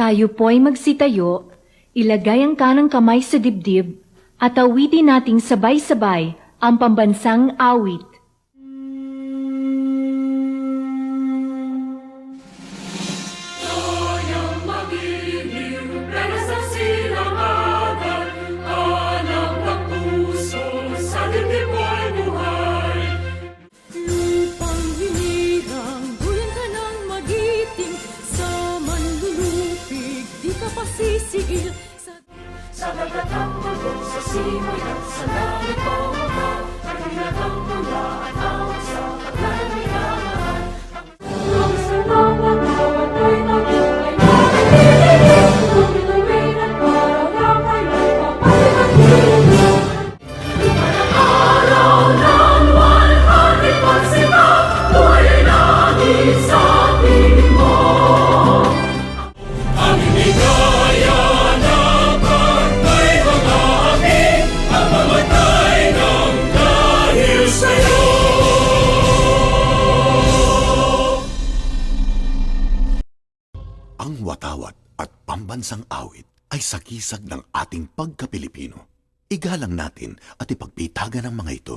Tayo po'y magsitayo, ilagay ang kanang kamay sa dibdib, at awitin nating sabay-sabay ang pambansang awit. Lupang hinirang, buyan ka ng magiting Sa manlulupig, di ka pasisigil Sa Sa dagatang mundo, sa simoy at sa langit Ang watawat at pambansang awit ay sakisag ng ating pagka-Pilipino. Igalang natin at ipagpitagan ang mga ito.